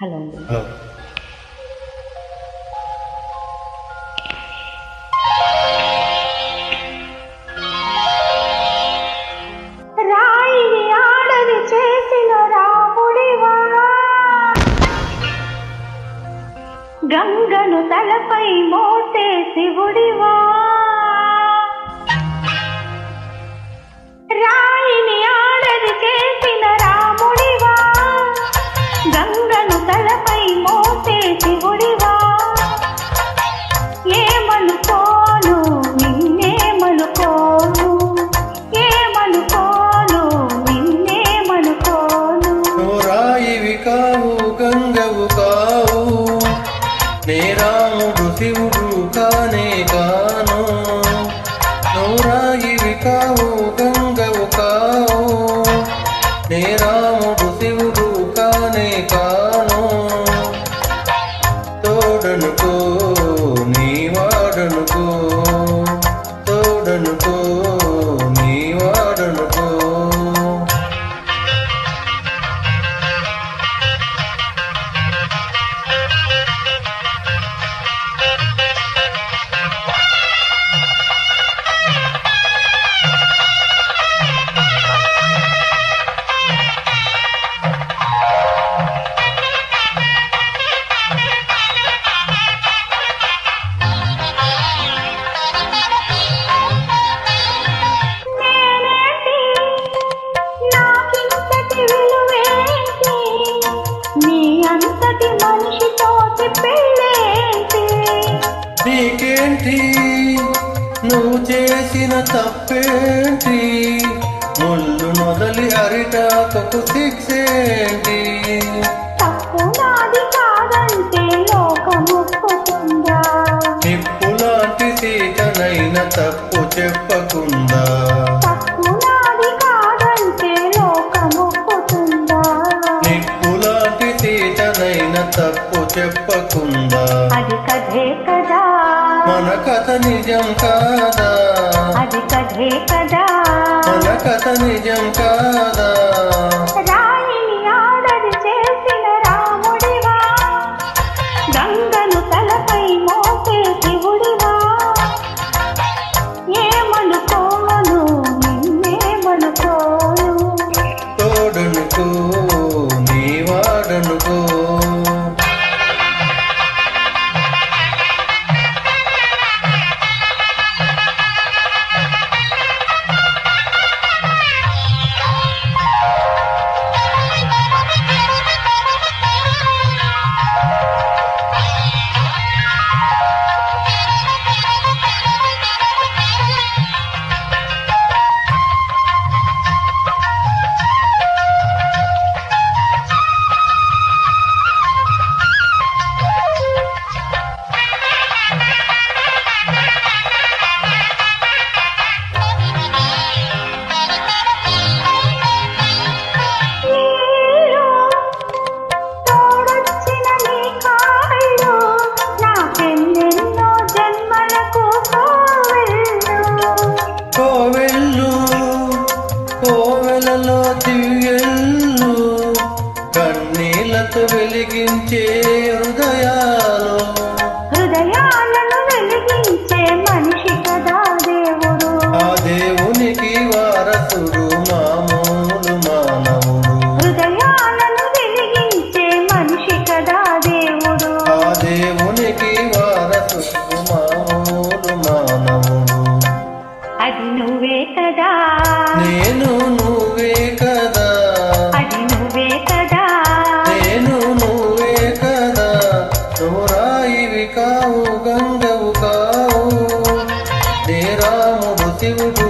Hello అండి. గంగను తలపై మోసే శివుడివా? రాయివి కావు గంగవు కావు. నే రాముడు శివుడు కానే కాను. నువ్వు కావు గంగవు కావు. నే రాముడు శివుడు కానే కాను. తోడనుకో నీకేంటి? నువ్వు చేసిన తప్పేంటి? ముళ్ళు మొదలి అరిటాకకు శిక్షేంటి? తప్పు నాది కాదంటే లోకముప్పుకుందా నిప్పు లాంటి సీతనైన తప్పు చెప్పకుండా తప్పు నాది కాదంటే లోకముప్పుకుందా నిప్పు లాంటి సీతనైన తప్పు కథ నిజం కాదా? అది కథే కదా. మన కథ నిజం కాదా? రాయిని ఆడది చేసిన రాముడివా? గంగను తలపై మోసే శివుడివా? ఏమనుకోను నిన్నేమనుకోను? తోడనుకో వెలిగించే హృదయాలు. హృదయాలను వెలిగించే మనిషి కదా దేవుడు. ఆ దేవునికి వారసుడు మామూలు మానవుడు. హృదయాలను వెలిగించే మనిషి కదా దేవుడు. ఆ దేవునికి వారసుడు కావు నే